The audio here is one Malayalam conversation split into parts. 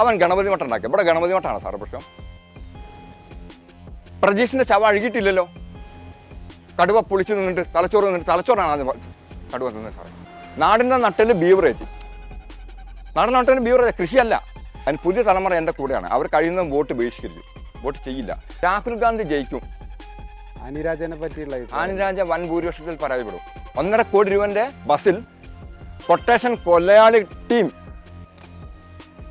അവൻ ഗണപതി മട്ടം ഉണ്ടാക്കി. ഇവിടെ ഗണപതി മട്ടാണ് സാറേ പ്രശ്നം. പ്രജീഷിന്റെ ശവ അഴുകിയിട്ടില്ലല്ലോ. കടുവ പൊളിച്ചു നിന്നിട്ട് തലച്ചോറ് നിന്നിട്ട് തലച്ചോറാണ് ആദ്യം കടുവ നിന്നത് സാറേ. നാടിന്റെ നട്ടിൽ ബീവറേജ്. നാടിന്റെ നട്ടിൽ ബീവറേജ് കൃഷിയല്ല. അതിന് പുതിയ തലമുറ എന്റെ കൂടെയാണ്. അവർ കഴിയുന്നതും വോട്ട് ബഹിഷ്കരിച്ചു വോട്ട് ചെയ്യില്ല. രാഹുൽ ഗാന്ധി ജയിക്കും. അനുരാജനെ പറ്റിയുള്ള അനുരാജ വൻ ഭൂരിപക്ഷത്തിൽ പരാജയപ്പെടും. ഒന്നര കോടി രൂപന്റെ ബസിൽ കൊട്ടേഷൻ കൊലയാളി ടീം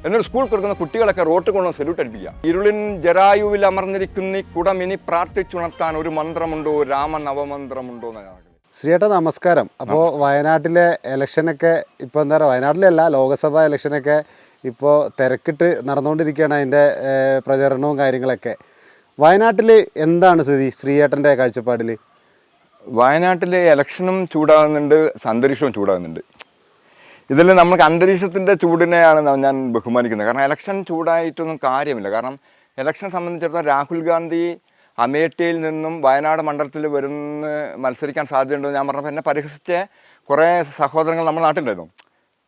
എന്നൊരു സ്കൂൾ കൊടുക്കുന്ന കുട്ടികളൊക്കെ റോട്ട് കൊണ്ടുവന്ന് സല്യൂട്ട് അടിപ്പിക്കുക. ഇരുളിൻ ജരായുവിൽ അമർന്നിരിക്കുന്ന ഈ കുടം ഇനി പ്രാർത്ഥിച്ചുണർത്താൻ ഒരു മന്ത്രമുണ്ടോ? രാമനവമന്ത്രമുണ്ടോ എന്നാണ് ശ്രീയേട്ടാ നമസ്കാരം. അപ്പോൾ വയനാട്ടിലെ ഇലക്ഷനൊക്കെ ഇപ്പോൾ എന്താ പറയുക വയനാട്ടിലല്ല ലോക്സഭാ ഇലക്ഷനൊക്കെ ഇപ്പോൾ തിരക്കിട്ട് നടന്നുകൊണ്ടിരിക്കുകയാണ് അതിന്റെ പ്രചരണവും കാര്യങ്ങളൊക്കെ. വയനാട്ടിൽ എന്താണ് സ്ഥിതി ശ്രീയേട്ടന്റെ കാഴ്ചപ്പാടിൽ വയനാട്ടിലെ ഇലക്ഷനും ചൂടാകുന്നുണ്ട് അന്തരീക്ഷവും ചൂടാകുന്നുണ്ട്. ഇതിൽ നമുക്ക് അന്തരീക്ഷത്തിന്റെ ചൂടിനെയാണ് ഞാൻ ബഹുമാനിക്കുന്നത്. കാരണം ഇലക്ഷൻ ചൂടായിട്ടൊന്നും കാര്യമില്ല. കാരണം ഇലക്ഷൻ സംബന്ധിച്ചിടത്തോളം രാഹുൽ ഗാന്ധി അമേഠിയിൽ നിന്നും വയനാട് മണ്ഡലത്തിൽ വരുന്ന മത്സരിക്കാൻ സാധ്യതയുണ്ടെന്ന് ഞാൻ പറഞ്ഞപ്പോൾ എന്നെ പരിഹസിച്ച കുറേ സഹോദരങ്ങൾ നമ്മുടെ നാട്ടിലായിരുന്നു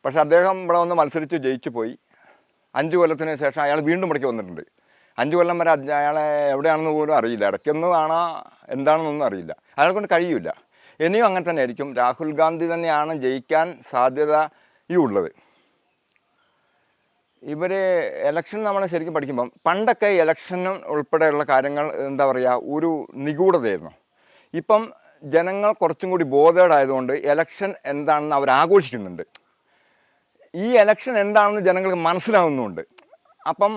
പക്ഷേ അദ്ദേഹം ഇവിടെ വന്ന് മത്സരിച്ച് ജയിച്ചു പോയി. അഞ്ച് കൊല്ലത്തിന് ശേഷം അയാൾ വീണ്ടും ഇവിടേക്ക് വന്നിട്ടുണ്ട്. അഞ്ച് കൊല്ലം വരെ അയാളെ എവിടെയാണെന്ന് പോലും അറിയില്ല. ഇടയ്ക്കൊന്നാണോ എന്താണെന്നൊന്നും അറിയില്ല. അയാളെ കൊണ്ട് കഴിയില്ല ഇനിയും അങ്ങനെ തന്നെ ആയിരിക്കും രാഹുൽ ഗാന്ധി തന്നെയാണ് ജയിക്കാൻ സാധ്യത ഈ ഉള്ളത് ഇവർ ഇലക്ഷൻ നമ്മൾ ശരിക്കും പഠിക്കുമ്പം പണ്ടൊക്കെ ഇലക്ഷനും ഉൾപ്പെടെയുള്ള കാര്യങ്ങൾ എന്താ പറയുക ഒരു നിഗൂഢതയായിരുന്നു. ഇപ്പം ജനങ്ങൾ കുറച്ചും കൂടി ബോധേഡ് ആയതുകൊണ്ട് ഇലക്ഷൻ എന്താണെന്ന് അവർ ആഘോഷിക്കുന്നുണ്ട്. ഈ ഇലക്ഷൻ എന്താണെന്ന് ജനങ്ങൾക്ക് മനസ്സിലാവുന്നുണ്ട് അപ്പം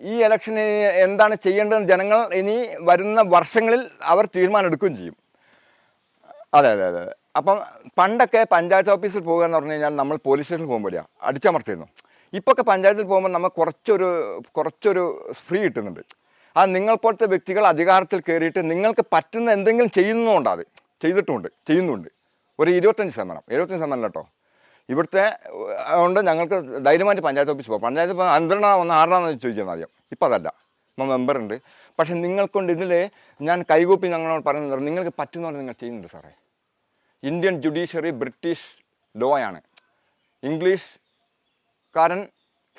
ഈ ഇലക്ഷന് എന്താണ് ചെയ്യേണ്ടതെന്ന് ജനങ്ങൾ ഇനി വരുന്ന വർഷങ്ങളിൽ അവർ തീരുമാനമെടുക്കുകയും ചെയ്യും. ചെയ്യും അതെ അതെ അതെ. അപ്പം പണ്ടൊക്കെ പഞ്ചായത്ത് ഓഫീസിൽ പോകുക എന്ന് പറഞ്ഞു കഴിഞ്ഞാൽ നമ്മൾ പോലീസ് സ്റ്റേഷനിൽ പോകുമ്പോഴാണ് അടിച്ചമർത്തിയിരുന്നു. ഇപ്പോഴൊക്കെ പഞ്ചായത്തിൽ പോകുമ്പോൾ നമ്മൾ കുറച്ചൊരു കുറച്ചൊരു ഫ്രീ കിട്ടുന്നുണ്ട്. ആ നിങ്ങൾ പോലത്തെ വ്യക്തികൾ അധികാരത്തിൽ കയറിയിട്ട് നിങ്ങൾക്ക് പറ്റുന്ന എന്തെങ്കിലും ചെയ്യുന്നുണ്ടോ അത്. ചെയ്തിട്ടുമുണ്ട് ചെയ്യുന്നുണ്ട് ഒരു ഇരുപത്തഞ്ച് ശതമാനം എഴുപത്തഞ്ച് ശതമാനം കേട്ടോ. ഇവിടുത്തെ അതുകൊണ്ട് ഞങ്ങൾക്ക് ധൈര്യമായിട്ട് പഞ്ചായത്ത് ഓഫീസ് പോകാം. പഞ്ചായത്ത് ഇപ്പോൾ അന്തരണ ഒന്ന് ആറാണെന്ന് ചോദിക്കുന്നത് ആദ്യം ഇപ്പം അതല്ല. നമ്മൾ മെമ്പറുണ്ട് പക്ഷേ നിങ്ങൾക്കൊണ്ട് ഇതിൽ ഞാൻ കൈകൂപ്പി ഞങ്ങളോട് പറയുന്നത് നിങ്ങൾക്ക് പറ്റുന്ന നിങ്ങൾ ചെയ്യുന്നുണ്ട് സാറേ. ഇന്ത്യൻ ജുഡീഷ്യറി ബ്രിട്ടീഷ് ലോയാണ് ഇംഗ്ലീഷ്കാരൻ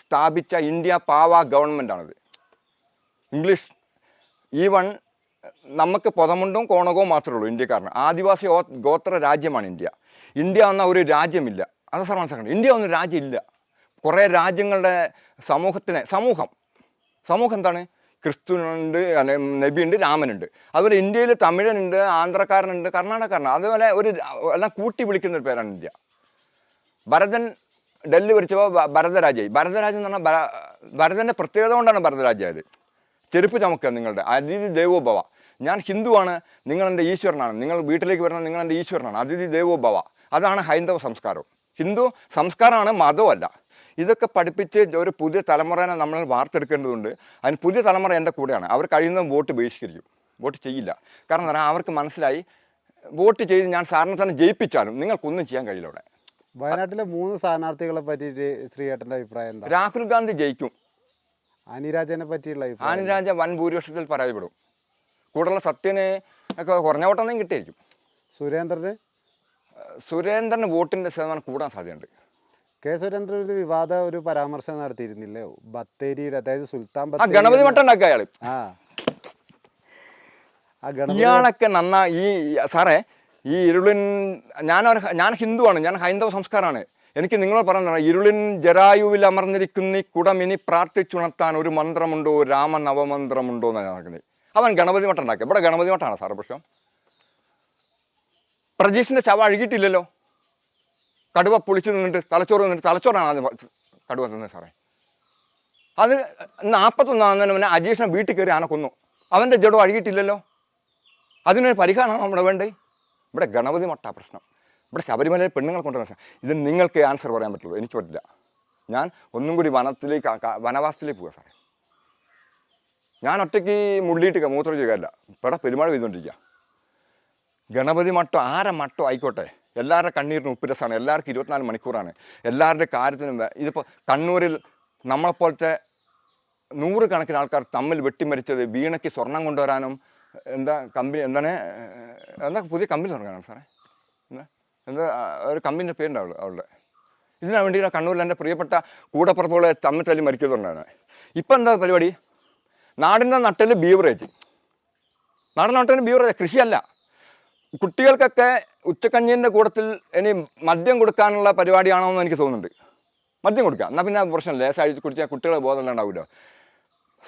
സ്ഥാപിച്ച ഇന്ത്യ പാവ ഗവൺമെന്റാണിത് ഇംഗ്ലീഷ് ഈവൺ നമുക്ക് പൊതമുണ്ടും കോണകവും മാത്രമേ ഉള്ളൂ ഇന്ത്യക്കാരന്. ആദിവാസി ഗോത്ര രാജ്യമാണ് ഇന്ത്യ. ഇന്ത്യ എന്ന ഒരു രാജ്യമില്ല. അത് സാർ മനസ്സിലാക്കണം ഇന്ത്യ ഒന്നും രാജ്യമില്ല. കുറേ രാജ്യങ്ങളുടെ സമൂഹത്തിനെ സമൂഹം. സമൂഹം എന്താണ്? ക്രിസ്തുനുണ്ട് നബിയുണ്ട് രാമനുണ്ട്. അതുപോലെ ഇന്ത്യയിൽ തമിഴനുണ്ട് ആന്ധ്രക്കാരനുണ്ട് കർണാടകക്കാരനുണ്ട്. അതുപോലെ ഒരു എല്ലാം കൂട്ടി വിളിക്കുന്ന ഒരു പേരാണ് ഇന്ത്യ. ഭരതൻ ഡൽഹി വിളിച്ചപ്പോൾ ഭരതരാജായി ഭരതരാജൻ എന്ന് പറഞ്ഞാൽ ഭര- ഭരതന്റെ പ്രത്യേകത കൊണ്ടാണ് ഭരതരാജായത്. ചെരുപ്പ് ചമക്കുക നിങ്ങളുടെ അതിഥി ദേവോഭവ. ഞാൻ ഹിന്ദുവാണ് നിങ്ങളെന്റെ ഈശ്വരനാണ്. നിങ്ങൾ വീട്ടിലേക്ക് വരുന്ന നിങ്ങളെന്റെ ഈശ്വരനാണ്. അതിഥി ദേവോഭവ. അതാണ് ഹൈന്ദവ സംസ്കാരം. ഹിന്ദു സംസ്കാരമാണ് മതമല്ല. ഇതൊക്കെ പഠിപ്പിച്ച് ഒരു പുതിയ തലമുറനെ നമ്മൾ വാർത്തെടുക്കേണ്ടതുണ്ട്. അതിന് പുതിയ തലമുറ എന്റെ കൂടെയാണ്. അവർ കഴിയുന്നതും വോട്ട് ബഹിഷ്കരിക്കും. വോട്ട് ചെയ്യില്ല. കാരണം അവർക്ക് മനസ്സിലായി വോട്ട് ചെയ്ത് ഞാൻ സാറിനെ തന്നെ ജയിപ്പിച്ചാലും നിങ്ങൾക്കൊന്നും ചെയ്യാൻ കഴിയില്ല അവിടെ. വയനാട്ടിലെ മൂന്ന് സ്ഥാനാർത്ഥികളെ പറ്റിയിട്ട് ശ്രീയേട്ടന്റെ അഭിപ്രായം എന്താ? രാഹുൽ ഗാന്ധി ജയിക്കും. അനിരാജനെ പറ്റിയുള്ള? ആനരാജ വൻ ഭൂരിപക്ഷത്തിൽ പരാജയപ്പെടും. കൂടുതലുള്ള സത്യന് ഒക്കെ കുറഞ്ഞ വോട്ടൊന്നും കിട്ടിയിരിക്കും സുരേന്ദ്രന്? സുരേന്ദ്രന് വോട്ടിന്റെ ശതമാനം കൂടാൻ സാധ്യതയുണ്ട്. കെ സുരേന്ദ്രൻ ഒരു വിവാദ ഒരു പരാമർശം നടത്തിയിരുന്നില്ലേ? ബത്തേരിയുടെ അതായത് സുൽത്താൻ ആ ബത്തേരി ഗണപതി മട്ടം ഉണ്ടാക്കുക ആ. ആ ഗണപതി ഇയാളൊക്കെ നന്നാ ഈ സാറേ ഈ ഇരുളിൻ ഞാൻ ഞാൻ ഹിന്ദുവാണ് ഞാൻ ഹൈന്ദവ സംസ്കാരമാണ്. എനിക്ക് നിങ്ങളോട് പറയുന്നത് ഇരുളിൻ ജരായുവിൽ അമർന്നിരിക്കുന്ന ഈ കുടം ഇനി പ്രാർത്ഥിച്ചുണർത്താൻ ഒരു മന്ത്രമുണ്ടോ? രാമനവമന്ത്രമുണ്ടോ എന്നാണ് നടക്കുന്നത് അവൻ ഗണപതി മട്ടം ഉണ്ടാക്കുക ഇവിടെ ഗണപതി മട്ടാണ് സാറേ പ്രശ്നം? പ്രജീഷിന്റെ ശവം അഴുകിയിട്ടില്ലല്ലോ. കടുവ പൊളിച്ചു നിന്നിട്ട് തലച്ചോറ് നിന്നിട്ട് തലച്ചോറാണ് ആദ്യം കടുവ തിന്നത് സാറേ. അത് നാൽപ്പത്തൊന്നാകുന്നതിന് മുന്നേ അജീഷിനെ വീട്ടിൽ കയറി ആന കൊന്നു. അവന്റെ ജഡം അഴുകിയിട്ടില്ലല്ലോ. അതിനൊരു പരിഹാരമാണ് നമ്മുടെ വേണ്ടേ ഇവിടെ ഗണപതി മട്ട പ്രശ്നം. ഇവിടെ ശബരിമലയിൽ പെണ്ണുങ്ങൾ കൊണ്ടുവന്ന പ്രശ്നം. ഇത് നിങ്ങൾക്ക് ആൻസർ പറയാൻ പറ്റുള്ളൂ. എനിക്ക് പറ്റില്ല. ഞാൻ ഒന്നും കൂടി വനത്തിലേക്ക് വനവാസത്തിലേക്ക് പോവുക സാറേ. ഞാൻ ഒറ്റയ്ക്ക് മുള്ളിയിട്ട് മൂത്രം ചെയ്യുകയല്ല ഇവിടെ പെരുമാഴ് ചെയ്തുകൊണ്ടിരിക്കുക ഗണപതി മട്ടോ ആരെ മട്ടോ ആയിക്കോട്ടെ? എല്ലാവരുടെ കണ്ണീരിനും ഉപ്പുരസമാണ് എല്ലാവർക്കും ഇരുപത്തിനാല് മണിക്കൂറാണ്. എല്ലാവരുടെ കാര്യത്തിനും ഇതിപ്പോൾ കണ്ണൂരിൽ നമ്മളെപ്പോലത്തെ നൂറുകണക്കിന് ആൾക്കാർ തമ്മിൽ വെട്ടിമരിച്ചത് വീണയ്ക്ക് സ്വർണം കൊണ്ടുവരാനും എന്താ കമ്പനി എന്താണ് എന്താ പുതിയ കമ്പനി തുടങ്ങാനാണ് സാറേ? എന്താ എന്താ ഒരു കമ്പനിന്റെ പേരുണ്ടാവുള്ളൂ അവളുടെ. ഇതിനു വേണ്ടി കണ്ണൂരിൽ എന്റെ പ്രിയപ്പെട്ട കൂടപ്പുറപ്പുകളെ തമ്മിൽ തല്ലി മരിക്കുന്നുണ്ടാണ് ഇപ്പം എന്താ പരിപാടി? നാടിന്റെ നട്ടിൽ ബീവറേജ് നാടിന്റെ നട്ടിൽ ബീവറേജ് കൃഷിയല്ല. കുട്ടികൾക്കൊക്കെ ഉച്ചക്കഞ്ഞിന്റെ കൂടത്തിൽ ഇനി മദ്യം കൊടുക്കാനുള്ള പരിപാടിയാണോ എന്ന് എനിക്ക് തോന്നുന്നുണ്ട്. മദ്യം കൊടുക്കുക എന്നാൽ പിന്നെ പ്രശ്നമില്ല. ലേശം അഴിച്ച് കുടിച്ചാൽ കുട്ടികളെ ബോധം ഉണ്ടാവില്ല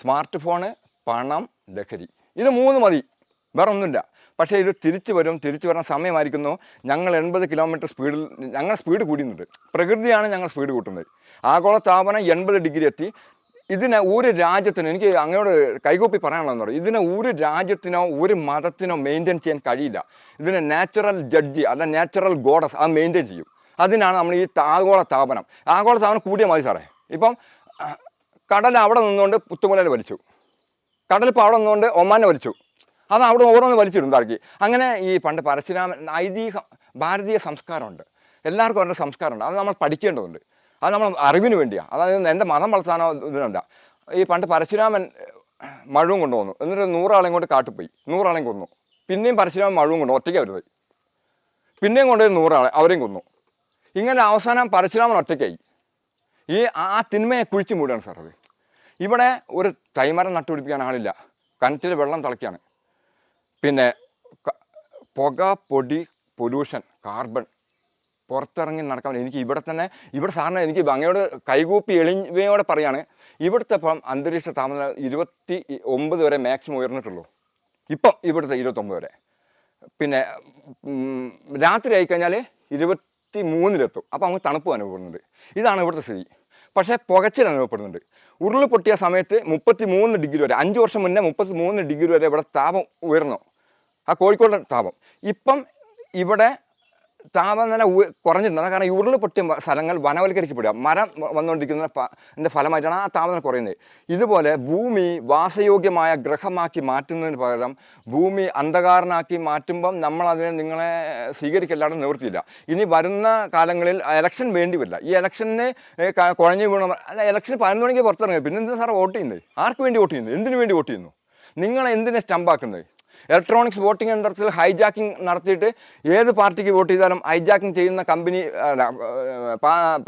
സ്മാർട്ട് ഫോണ് പണം ലഹരി. ഇത് മൂന്ന് മതി. വേറെ ഒന്നുമില്ല പക്ഷേ ഇത് തിരിച്ചു വരും. തിരിച്ചു വരുന്ന സമയമായിരിക്കുന്നു. ഞങ്ങൾ എൺപത് കിലോമീറ്റർ സ്പീഡിൽ ഞങ്ങൾ സ്പീഡ് കൂടിയുന്നുണ്ട് പ്രകൃതിയാണ് ഞങ്ങൾ സ്പീഡ് കൂട്ടുന്നത്. ആഗോള താപനം എൺപത് ഡിഗ്രി എത്തി. ഇതിനെ ഒരു രാജ്യത്തിന് എനിക്ക് അങ്ങോട്ട് കൈകൂപ്പി പറയാനുള്ളതെന്ന് പറയും ഇതിനെ ഒരു രാജ്യത്തിനോ ഒരു മതത്തിനോ മെയിന്റെയിൻ ചെയ്യാൻ കഴിയില്ല. ഇതിനെ നാച്ചുറൽ ജഡ്ജി അല്ല നാച്ചുറൽ ഗോഡസ് അത് മെയിന്റെയിൻ ചെയ്യും. അതിനാണ് നമ്മൾ ഈ ആഗോള താപനം ആഗോള താപനം കൂടിയ മതി സാറേ. ഇപ്പം കടൽ അവിടെ നിന്നുകൊണ്ട് പുത്തുമലയിൽ വലിച്ചു. കടലിപ്പോൾ അവിടെ നിന്നുകൊണ്ട് ഒമാനെ വലിച്ചു. അത് അവിടെ ഓരോന്ന് വലിച്ചിടും താർക്കി അങ്ങനെ ഈ പണ്ട് പരശുരാമൻ ഐതിഹ്യ ഭാരതീയ സംസ്കാരമുണ്ട്. എല്ലാവർക്കും അവരുടെ സംസ്കാരമുണ്ട്. അത് നമ്മൾ പഠിക്കേണ്ടതുണ്ട്. അത് നമ്മൾ അറിവിന് വേണ്ടിയാണ് അതായത് എന്റെ മതം വളർത്താനോ ഇതിനല്ല. ഈ പണ്ട് പരശുരാമൻ മഴവും കൊണ്ടുവന്നു. എന്നിട്ട് നൂറാളെയും കൊണ്ട് കാട്ടിപ്പോയി നൂറാളെയും കൊന്നു. പിന്നെയും പരശുരാമൻ മഴവും കൊണ്ടു ഒറ്റയ്ക്ക് അവർ പോയി. പിന്നെയും കൊണ്ടുപോയി നൂറാളെ അവരെയും കൊന്നു. ഇങ്ങനെ അവസാനം പരശുരാമൻ ഒറ്റയ്ക്കായി. ഈ ആ തിന്മയെ കുഴിച്ചു മൂടുകയാണ് സാർ അത്. ഇവിടെ ഒരു തൈമരം നട്ടുപിടിപ്പിക്കാൻ ആളില്ല. കിണറ്റിൽ വെള്ളം തിളയ്ക്കുകയാണ് പിന്നെ പുക പൊടി പൊല്യൂഷൻ കാർബൺ പുറത്തിറങ്ങി നടക്കാൻ എനിക്ക് ഇവിടെ തന്നെ ഇവിടെ സാറിന് എനിക്ക് അങ്ങയോട് കൈകൂപ്പി എളിമയോടെ പറയാണ് ഇവിടുത്തെ ഇപ്പം അന്തരീക്ഷ താപനില ഇരുപത്തി ഒമ്പത് വരെ മാക്സിമം ഉയർന്നിട്ടുള്ളൂ. ഇപ്പം ഇവിടുത്തെ ഇരുപത്തൊമ്പത് വരെ. പിന്നെ രാത്രി ആയിക്കഴിഞ്ഞാൽ ഇരുപത്തി മൂന്നിലെത്തും അപ്പോൾ അങ്ങ് തണുപ്പ് അനുഭവപ്പെടുന്നുണ്ട്. ഇതാണ് ഇവിടുത്തെ സ്ഥിതി. പക്ഷേ പുകച്ചിൽ അനുഭവപ്പെടുന്നുണ്ട്. ഉരുൾ പൊട്ടിയ സമയത്ത് മുപ്പത്തി മൂന്ന് ഡിഗ്രി വരെ അഞ്ച് വർഷം മുന്നേ മുപ്പത്തി മൂന്ന് ഡിഗ്രി വരെ ഇവിടെ താപം ഉയർന്നു. ആ കോഴിക്കോട് താപം. ഇപ്പം ഇവിടെ താപനില കുറഞ്ഞിട്ടുണ്ട്. കാരണം ഉരുൾ പൊട്ടിയ സ്ഥലങ്ങൾ വനവൽക്കരിക്കപ്പെടുക. മരം വ- വന്നുകൊണ്ടിരിക്കുന്ന പ- ഫലമായിട്ടാണ് ആ താപനില കുറയുന്നത്. ഇതുപോലെ ഭൂമി വാസയോഗ്യമായ ഗ്രഹമാക്കി മാറ്റുന്നതിന് പകരം ഭൂമി അന്ധകാരനാക്കി മാറ്റുമ്പം നമ്മൾ അതിനെ നിങ്ങളെ സ്വീകരിക്കല്ലാതെ നിവൃത്തിയില്ല. ഇനി വരുന്ന കാലങ്ങളിൽ ഇലക്ഷൻ വേണ്ടി വരില്ല. ഈ ഇലക്ഷന് കുഴഞ്ഞു വീണ അല്ല ഇലക്ഷന് പതിനൊന്ന് മണിക്ക് പുറത്തിറങ്ങുക. പിന്നെ എന്തിനാണ് സാർ വോട്ട് ചെയ്യുന്നത്? ആർക്ക് വേണ്ടി വോട്ട് ചെയ്യുന്നു? എന്തിനു വേണ്ടി വോട്ട് ചെയ്യുന്നു? നിങ്ങൾ എന്തിനെ സ്റ്റമ്പാക്കുന്നത് ഇലക്ട്രോണിക്സ് വോട്ടിംഗ് യന്ത്രത്തിൽ ഹൈജാക്കിംഗ് നടത്തിയിട്ട് ഏത് പാർട്ടിക്ക് വോട്ട് ചെയ്താലും ഹൈജാക്കിംഗ് ചെയ്യുന്ന കമ്പനി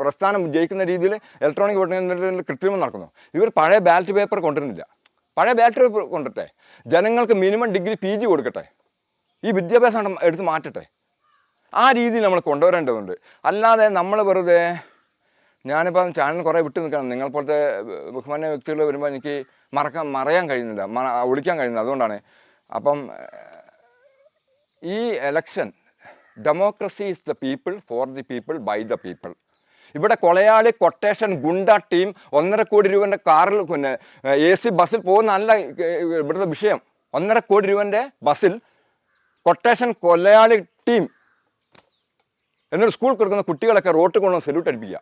പ്രസ്ഥാനം ജയിക്കുന്ന രീതിയിൽ ഇലക്ട്രോണിക് വോട്ടിംഗ് യന്ത്രത്തിൽ കൃത്രിമം നടക്കുന്നു. ഇവർ പഴയ ബാലറ്റ് പേപ്പർ കൊണ്ടുവരുന്നില്ല. പഴയ ബാലറ്റ് പേപ്പർ കൊണ്ടിട്ടെ ജനങ്ങൾക്ക് മിനിമം ഡിഗ്രി പി ജി കൊടുക്കട്ടെ. ഈ വിദ്യാഭ്യാസം എടുത്ത് മാറ്റട്ടെ. ആ രീതിയിൽ നമ്മൾ കൊണ്ടുവരേണ്ടതുണ്ട്. അല്ലാതെ നമ്മൾ വെറുതെ ഞാനിപ്പം ചാനൽ കുറേ വിട്ടു നിൽക്കണം നിങ്ങൾ പോലത്തെ ബഹുമാന്യ വ്യക്തികൾ വരുമ്പോൾ എനിക്ക് മറക്കാൻ മറയാൻ കഴിയുന്നില്ല. ഒളിക്കാൻ കഴിയുന്നില്ല. അതുകൊണ്ടാണ് അപ്പം ഈ election democracy is the people for the people by the people ഇവിടെ കൊളയാളി കൊട്ടേഷൻ ഗുണ്ട ടീം ഒന്നര കോടി രൂപന്റെ കാറിൽ പിന്നെ എ സി ബസ്സിൽ പോകുന്നതല്ല ഇവിടുത്തെ വിഷയം. ഒന്നര കോടി രൂപന്റെ ബസ്സിൽ കൊട്ടേഷൻ കൊലയാളി ടീം എന്നൊരു സ്കൂൾ കൊടുക്കുന്ന കുട്ടികളൊക്കെ റോട്ടിൽ കൊണ്ടുവന്ന് സല്യൂട്ട് അടിപ്പിക്കുക.